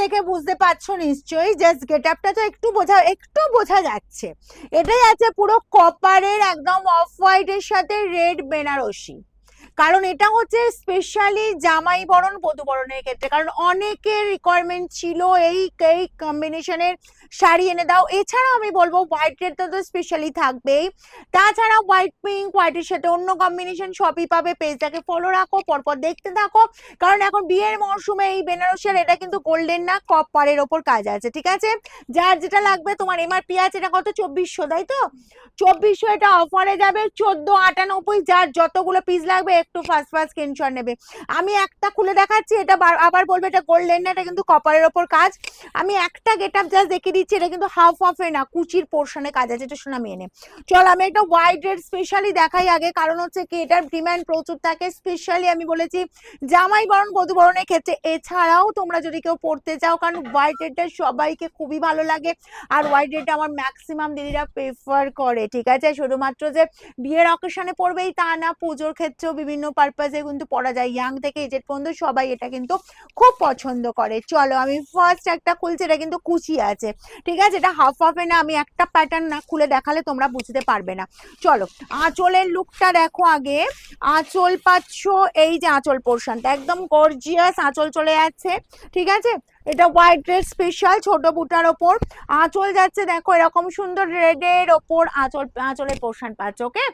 দেখে বুঝতে পারছ নিশ্চয়ই? জাস্ট গেট আপটা তো একটু বোঝা একটু বোঝা যাচ্ছে। এটাই আছে পুরো কপারের একদম অফ হোয়াইটের সাথে রেড বেনারসি কারণ এটা হচ্ছে স্পেশালি জামাই বরণ, বধু বরণের ক্ষেত্রে। কারণ অনেকের রিকোয়ারমেন্ট ছিল এই এই কম্বিনেশনের শাড়ি এনে দাও। এছাড়াও আমি বলব হোয়াইট রেডটা তো স্পেশালি থাকবেই। তাছাড়া হোয়াইট পিঙ্ক হোয়াইটের সাথে অন্য কম্বিনেশন সবই পাবে। পেজটাকে ফলো রাখো, পরপর দেখতে থাকো। কারণ এখন বিয়ের মরশুমে এই বেনারসির এটা কিন্তু গোল্ডেন না কপারের ওপর কাজ আছে, ঠিক আছে? যার যেটা লাগবে তোমার এমআরপি আছে, এটা কত? চব্বিশশো, তাই তো? চব্বিশশো এটা অফারে যাবে, চোদ্দ আটানব্বই, যার যতগুলো পিস লাগবে একটু ফার্স্ট ফার্স্ট স্ক্রিনশট নেবে। আমি একটা খুলে দেখাচ্ছি, এটা আবার বলবে এটা গোল্ডেন না, এটা কিন্তু কপারের ওপর কাজ। আমি একটা গেট আপ জাস্ট দেখিয়ে দিচ্ছি, এটা কিন্তু হাফ অফ এ না, কুচির পোর্শনে কাজ আছে, এটা শোনা মেনে চল, আমি একটা হোয়াইট রেড স্পেশালি দেখাই আগে, কারণ হচ্ছে কি, এটার ডিমান্ড প্রচুর থাকে স্পেশালি আমি বলেছি জামাই বরণ, বধু বরণের ক্ষেত্রে। এছাড়াও তোমরা যদি কেউ পড়তে চাও, কারণ হোয়াইট রেডটা সবাইকে খুবই ভালো লাগে, আর হোয়াইট রেডটা আমার ম্যাক্সিমাম দিদিরা প্রেফার করে, ঠিক আছে? শুধুমাত্র যে বিয়ের অকেশনে পড়বেই তা না, পুজোর ক্ষেত্রেও বিভিন্ন পারপাজে কিন্তু পড়া যায়। ইয়াং থেকে এজেড পর্যন্ত সবাই এটা কিন্তু খুব পছন্দ করে। চলো আমি ফার্স্ট একটা খুলছি, এটা কিন্তু কুচি আছে। ঠিক আছে? এটা হাফ হাফে না আমি একটা প্যাটার্ন না খুলে দেখালে তোমরা বুঝতে পারবে না। চলো, আঁচলের লুকটা দেখো আগে। আঁচল পাচ্ছ, এই যে আঁচল পোর্শনটা একদম গর্জিয়াস আঁচল চলে যাচ্ছে। ঠিক আছে? এটা হোয়াইট রেড স্পেশাল ছোট বুটার ওপর। আঁচল যাচ্ছে, দেখো, এরকম সুন্দর রেডের ওপর আঁচল, আঁচলের পোর্শন পাচ্ছ ওকে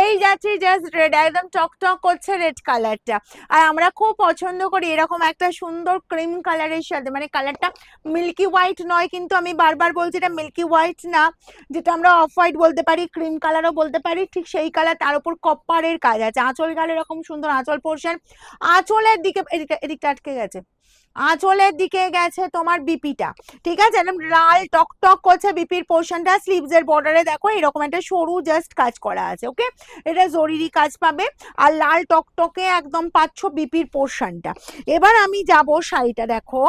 এই যাচ্ছে জাস্ট রেড একদম টকটক করছে রেড কালারটা আর আমরা খুব পছন্দ করি এরকম একটা সুন্দর ক্রিম কালারের সাথে মানে কালারটা মিল্কি হোয়াইট নয়, কিন্তু আমি বারবার বলছি এটা মিল্কি হোয়াইট না, যেটা আমরা অফ হোয়াইট বলতে পারি ক্রিম কালারও বলতে পারি, ঠিক সেই কালার তার উপর কপারের কাজ আছে। আঁচল গালে এরকম সুন্দর আঁচল পোর্শন আঁচলের দিকে, এদিকে, এদিকটা আটকে গেছে। আঁচলের দিকে গেছে তোমার বিপিটা, ঠিক আছে? একদম লাল টক টক করছে বিপির পোর্শনটা স্লিভস এর বর্ডারে দেখো, এরকম একটা সরু জাস্ট কাজ করা আছে ওকে এটা জরুরি কাজ পাবে, আর লাল টকটকে একদম পাচ্ছ বিপির পোর্শনটা। এবার আমি যাব শাড়িটা, দেখো,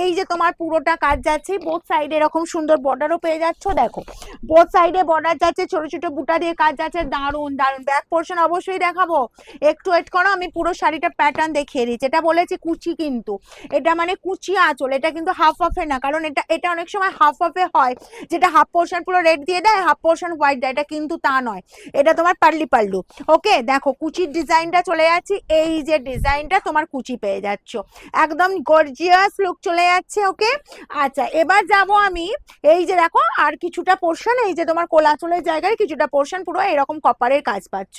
এই যে তোমার পুরোটা কাজ যাচ্ছে বোথ সাইডে এরকম সুন্দর বর্ডারও পেয়ে যাচ্ছ, দেখো বোথ সাইডে বর্ডার যাচ্ছে, ছোট ছোট বুটা দিয়ে কাজ যাচ্ছে দারুণ দারুণ ব্যাক পোর্শন অবশ্যই দেখাবো। একটু ওয়েট করো, আমি পুরো শাড়িটা প্যাটার্ন দেখিয়ে দিচ্ছি এটা বলেছি কুচি কিন্তু, এটা মানে কুচি আঁচল, এটা কিন্তু হাফ অফে না, কারণ এটা এটা অনেক সময় হাফ অফে হয়। যেটা হাফ পোর্শন পুরো রেড দিয়ে দেয় হাফ পোর্শন হোয়াইট দেয়, এটা কিন্তু তা নয়। এটা তোমার পার্লি পাল্লু। ওকে দেখো, কুচির ডিজাইনটা চলে যাচ্ছে, এই যে ডিজাইনটা তোমার কুচি পেয়ে যাচ্ছ। একদম গর্জিয়াস লুক চলে যাচ্ছে ওকে আচ্ছা এবার যাব আমি, এই যে দেখো, আর কিছুটা পোর্শন এই যে তোমার কোলাচলের জায়গায় কিছুটা পোর্শন পুরো এরকম কপারের কাজ পাচ্ছ।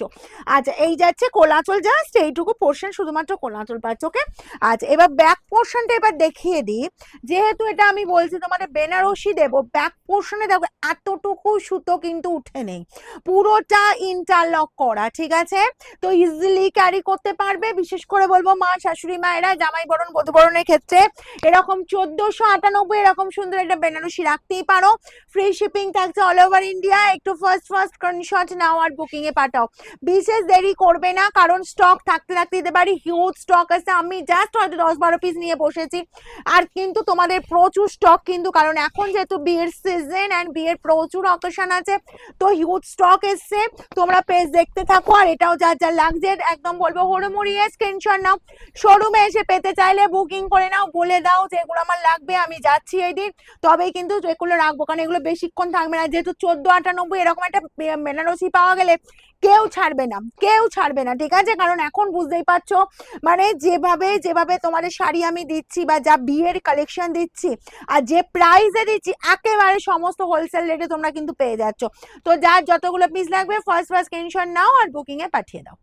আচ্ছা এই যাচ্ছে কোলাচল জাস্ট এইটুকু পোর্শন শুধুমাত্র কোলাচল পাচ্ছ ওকে আচ্ছা এবার ব্যাক পোর্শনটা এবার দেখিয়ে দিই। যেহেতু এটা আমি বলছি তোমাদের বেনারসি দেবো ব্যাক পোর্শনে দেখো এতটুকু সুতো কিন্তু উঠে নেই। পুরোটা ইন্টারলক করা, ঠিক আছে? তো ইজিলি ক্যারি করতে পারবে। বিশেষ করে বলব মা, শাশুড়ি, মায়েরা, জামাই বরণ, বধূ বরণের ক্ষেত্রে এরকম চোদ্দশো আটানব্বই এরকম সুন্দর একটা বেনারসি রাখতেই পারো। ফ্রি শিপিং থাকছে অল ওভার ইন্ডিয়া একটু ফার্স্ট ফার্স্ট স্ক্রিনশট নাও আর বুকিং এ পাঠাও। বিশেষ দেরি করবে না, কারণ স্টক থাকতে থাকতে দিতে পারি হিউজ স্টক আছে। আমি জাস্ট হয়তো দশ বারো পিস নিয়ে বসেছি। আর কিন্তু তোমাদের প্রচুর স্টক কিন্তু, কারণ এখন যেহেতু বিয়ের সিজন অ্যান্ড বিয়ের প্রচুর অকেশন আছে, তো হিউজ স্টক এসছে। তোমরা পেজ দেখতে থাকো আর এটাও যা যা লাগছে, একদম বলব হড়মড়িয়ে স্ক্রিনশট নাও। শোরুমে এসে পেতে চাইলে বুকিং করে নাও, বলে দাও যে এগুলো আমার লাগবে, আমি যাচ্ছি এই দিন তবেই কিন্তু এগুলো রাখব, কারণ এগুলো বেশিক্ষণ থাকবে না। যেহেতু চোদ্দ আটানব্বই এরকম একটা বেনারসি পাওয়া গেলে কেউ ছাড়বে না, কেউ ছাড়বে না, ঠিক আছে? কারণ এখন বুঝতেই পারছ মানে যেভাবে যেভাবে তোমাদের শাড়ি আমি দিচ্ছি বা যা বিয়ের কালেকশন দিচ্ছি আর যে প্রাইসে দিচ্ছি, একেবারে সমস্ত হোলসেল রেটে তোমরা কিন্তু পেয়ে যাচ্ছ। তো যার যতগুলো পিস লাগবে ফার্স্ট ফার্স্ট স্ক্রিনশট নাও আর বুকিংয়ে পাঠিয়ে দাও।